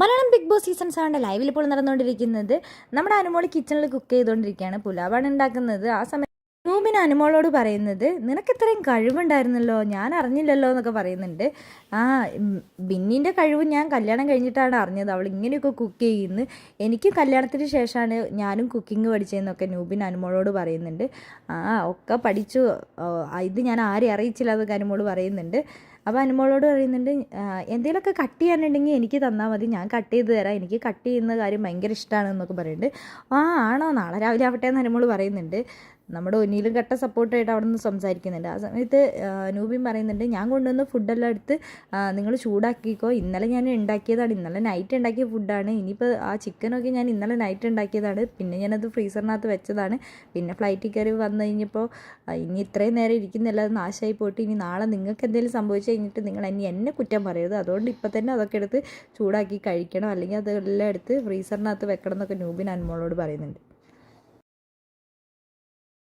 Malayalam big Boss season സെവന്റെ ലൈവിൽ ഇപ്പോൾ നടന്നുകൊണ്ടിരിക്കുന്നത് നമ്മുടെ അനുമോളി കിച്ചണിൽ കുക്ക് ചെയ്തുകൊണ്ടിരിക്കുകയാണ്. പുലാവാണ് ഉണ്ടാക്കുന്നത്. ആ സമയത്ത് റൂബിൻ അനുമോളോട് പറയുന്നത് നിനക്ക് ഇത്രയും കഴിവുണ്ടായിരുന്നല്ലോ ഞാൻ അറിഞ്ഞില്ലല്ലോ എന്നൊക്കെ പറയുന്നുണ്ട്. ആ ബിന്നിന്റെ കഴിവ് ഞാൻ കല്യാണം കഴിഞ്ഞിട്ടാണ് അറിഞ്ഞത്. അവൾ ഇങ്ങനെയൊക്കെ കുക്ക് ചെയ്യുന്നു. എനിക്ക് കല്യാണത്തിന് ശേഷമാണ് ഞാനും കുക്കിംഗ് പഠിച്ചതെന്നൊക്കെ നൂബിൻ അനുമോളോട് പറയുന്നുണ്ട്. ആ ഒക്കെ പഠിച്ചു. ഇത് ഞാൻ ആരെയും അറിയിച്ചില്ല എന്നൊക്കെ അനുമോൾ പറയുന്നുണ്ട്. അപ്പോൾ അനുമോളോട് പറയുന്നുണ്ട് എന്തെങ്കിലുമൊക്കെ കട്ട് ചെയ്യാനുണ്ടെങ്കിൽ എനിക്ക് തന്നാൽ മതി. ഞാൻ കട്ട് ചെയ്ത് തരാം. എനിക്ക് കട്ട് ചെയ്യുന്ന കാര്യം ഭയങ്കര ഇഷ്ടമാണ് എന്നൊക്കെ പറയുന്നുണ്ട്. ആ ആണോ? നാളെ രാവിലെ ആവട്ടെ എന്ന് അനുമോൾ പറയുന്നുണ്ട്. നമ്മുടെ ഒന്നിയിലും കട്ട സപ്പോർട്ടായിട്ട് അവിടെ നിന്ന് സംസാരിക്കുന്നുണ്ട്. ആ സമയത്ത് നൂബിൻ പറയുന്നുണ്ട് ഞാൻ കൊണ്ടുവന്ന ഫുഡെല്ലാം എടുത്ത് നിങ്ങൾ ചൂടാക്കിക്കോ. ഇന്നലെ ഞാൻ ഉണ്ടാക്കിയതാണ്. ഇന്നലെ നൈറ്റ് ഉണ്ടാക്കിയ ഫുഡാണ് ഇനിയിപ്പോൾ ആ ചിക്കനൊക്കെ ഞാൻ ഇന്നലെ നൈറ്റ് ഉണ്ടാക്കിയതാണ്. പിന്നെ ഞാനത് ഫ്രീസറിനകത്ത് വെച്ചതാണ്. പിന്നെ ഫ്ലൈറ്റിൽ കയറി വന്നു കഴിഞ്ഞപ്പോൾ ഇനി ഇത്രയും നേരം ഇരിക്കുന്നില്ല. അത് നാശമായി പോയിട്ട് ഇനി നാളെ നിങ്ങൾക്ക് എന്തെങ്കിലും സംഭവിച്ചു കഴിഞ്ഞിട്ട് നിങ്ങൾ ഇനി എന്നെ കുറ്റം പറയരുത്. അതുകൊണ്ട് ഇപ്പം തന്നെ അതൊക്കെ എടുത്ത് ചൂടാക്കി കഴിക്കണം. അല്ലെങ്കിൽ അതെല്ലാം എടുത്ത് ഫ്രീസറിനകത്ത് വെക്കണം എന്നൊക്കെ നൂബിൻ അനുമോളോട് പറയുന്നുണ്ട്.